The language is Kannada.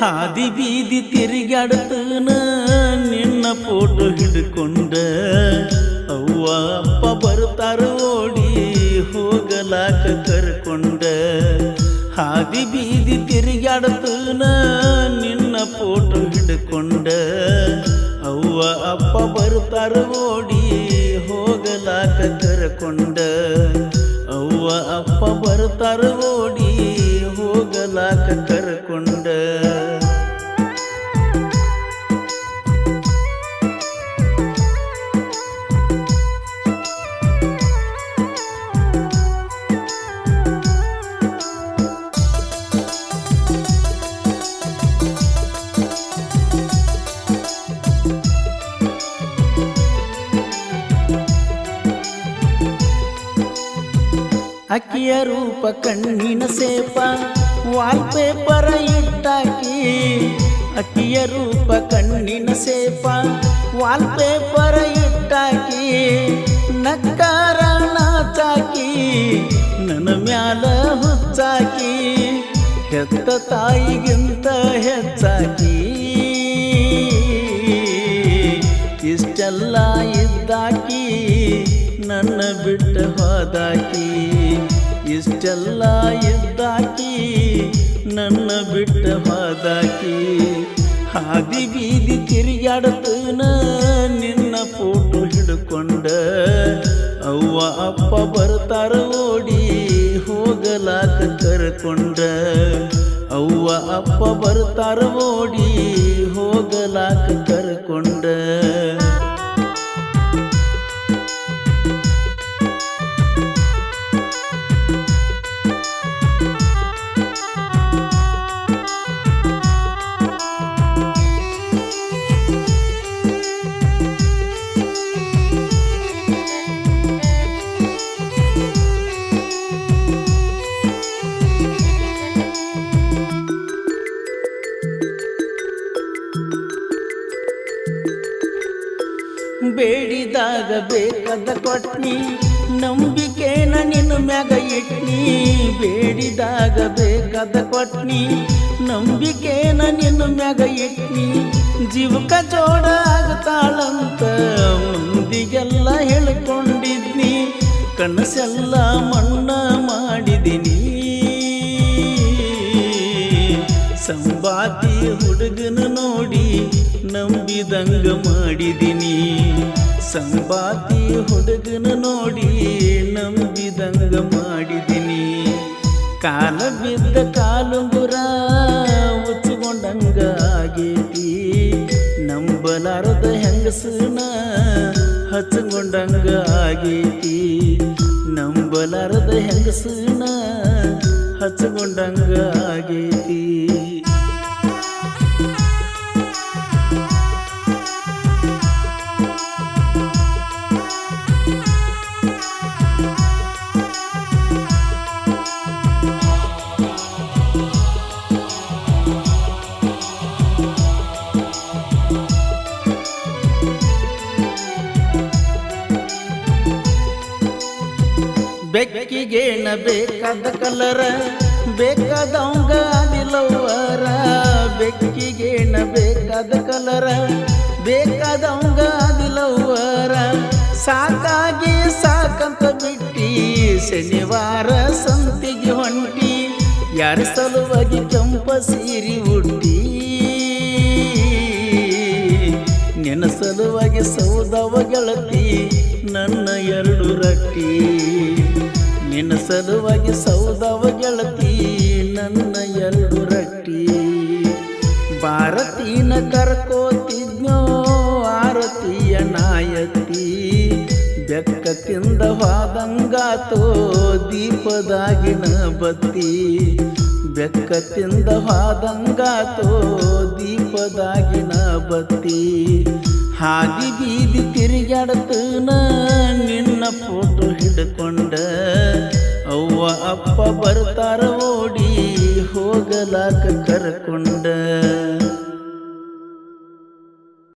ಹಾದಿ ಬೀದಿ ತಿರುಗಾಡ್ತನ ನಿನ್ನ ಫೋಟೋ ಹಿಡ್ಕೊಂಡ. ಅವ್ವ ಅಪ್ಪ ಬರ್ತಾರ ಓಡಿ ಹೋಗಲಾಕ ಕರ್ಕೊಂಡ. ಹಾದಿ ಬೀದಿ ತಿರುಗಾಡ್ತನ ನಿನ್ನ ಫೋಟೋ ಹಿಡ್ಕೊಂಡ. ಅವ್ವ ಅಪ್ಪ ಬರ್ತಾರ ಓಡಿ ಹೋಗಲಾಕ ಕರ್ಕೊಂಡ. ಅವ್ವ ಅಪ್ಪ ಬರ್ತಾರ ಓಡಿ ಹೋಗಲಾಕ ಕರ್ಕೊಂಡ. ಅಕ್ಕಿಯ ರೂಪ ಕಣ್ಣಿನ ಸೇಪ ವಾಲ್ಪೇಪರ ಇಟ್ಟಾಕಿ ಅಕ್ಕಿಯ ರೂಪ ಕಣ್ಣಿನ ಸೇಪ ವಾಲ್ಪೇಪರ ಇಟ್ಟಾಕಿ ನಕ್ಕಾರ ನಾಚಾಕಿ, ನನ್ನ ಮ್ಯಾಲ ಹುಚ್ಚಾಕಿ. ಹೆತ್ತ ತಾಯಿಗಿಂತ ಹೆಚ್ಚಾಕಿ. ಇಷ್ಟೆಲ್ಲ ಇದ್ದಾಕಿ. ನನ್ನ ಬಿಟ್ಟ ಹೋದಾಕಿ, ಇಷ್ಟೆಲ್ಲ ಇದ್ದಾಕಿ ನನ್ನ ಬಿಟ್ಟ ಹೋದಾಕಿ. ಹಾದಿ ಬೀದಿ ತಿರುಗಾಡ್ತನ ನಿನ್ನ ಫೋಟೋ ಹಿಡ್ಕೊಂಡ, ಅವ್ವ ಅಪ್ಪ ಬರ್ತಾರ ಓಡಿ ಹೋಗಲಾಕ ಕರ್ಕೊಂಡ. ಅವ್ವ ಅಪ್ಪ ಬರ್ತಾರ ಓಡಿ ಹೋಗಲಾಕ ಕರ್ಕೊಂಡ. ಬೇಡಿದಾಗ ಬೇಕಾದ ಕೊಟ್ನಿ, ನಂಬಿಕೆನ ನಿನ್ನ ಮ್ಯಾಗ ಇಟ್ನಿ. ಬೇಡಿದಾಗ ಬೇಕಾದ ಕೊಟ್ನಿ, ನಂಬಿಕೆನ ನಿನ್ನ ಮ್ಯಾಗ ಇಟ್ನಿ. ಜೀವಕ ಜೋಡ ಆಗ್ತಾಳಂತ ಮುಂದಿಗೆಲ್ಲ ಹೇಳ್ಕೊಂಡಿದ್ನಿ. ಕನಸೆಲ್ಲ ಮಣ್ಣ ಮಾಡಿದಿನಿ. ಸಂಬಾತಿ ಹುಡುಗನ ನಂಬಿದಂಗ ಮಾಡಿದಿನಿ. ಸಂಪಾತಿ ಹುಡುಗನ ನೋಡಿ ನಂಬಿದಂಗ ಮಾಡಿದಿನಿ. ಕಾಲ ಬಿದ್ದ ಕಾಲುಂಗುರ ಉಚ್ಚಿಕೊಂಡಂಗ ಆಗೇತಿ. ನಂಬಲಾರದ ಹೆಂಗಸನ ಹಚ್ಚಿಕೊಂಡಂಗ ಆಗೇತಿ. ನಂಬಲಾರದ ಹೆಂಗಸನ ಹಚ್ಚಿಕೊಂಡಂಗ ಆಗೇತಿ. ಬೆಕ್ಕಿಗೇನ ಬೇಕಾದ ಕಲರ ಬೇಕಾದವಂಗ ನಿಲ್ಲವರ ಬೆಕ್ಕಿಗೇನ ಬೇಕಾದ ಕಲರ ಬೇಕಾದವಂಗ ನಿಲ್ಲವರ ಸಾಕಾಗಿ ಸಾಕಂತ ಬಿಟ್ಟಿ, ಶನಿವಾರ ಸಂತಿಗೆ ಹೊಂಟಿ, ಯಾರ ಸಲುವಾಗಿ ಕೆಂಪ ಸೀರಿ ಹುಟ್ಟಿ ನಿನ್ನ ಸಲುವಾಗಿ ಸೌದವ ಗೆಳತಿ, ನನ್ನ ಎರಡು ರಟ್ಟಿ. ನಿನ್ನ ಸಲುವಾಗಿ ಸೌದವ ಗೆಳತಿ, ನನ್ನ ಎರಡು ರಟ್ಟಿ. ಭಾರತೀನ ಕರ್ಕೋತಿದ್ನೋ ಆರತಿಯ ನಾಯತಿ ಬೆಕ್ಕ ತಿಂದ ಹೋದಂಗಾತೋ ದೀಪದಾಗಿನ ಬತ್ತಿ ಬೆಕ್ಕ ತಿಂದ ಹೋದಂಗಾತೋ ದೀಪದಾಗಿನ ಬತ್ತಿ ಹಾದಿ ಬೀದಿ ತಿರುಗಾಡತ ನಿನ್ನ ಫೋಟೋ ಹಿಡ್ಕೊಂಡ ಬರ್ತಾರ ಓಡಿ ಹೋಗಲಾಕ ಕರ್ಕೊಂಡ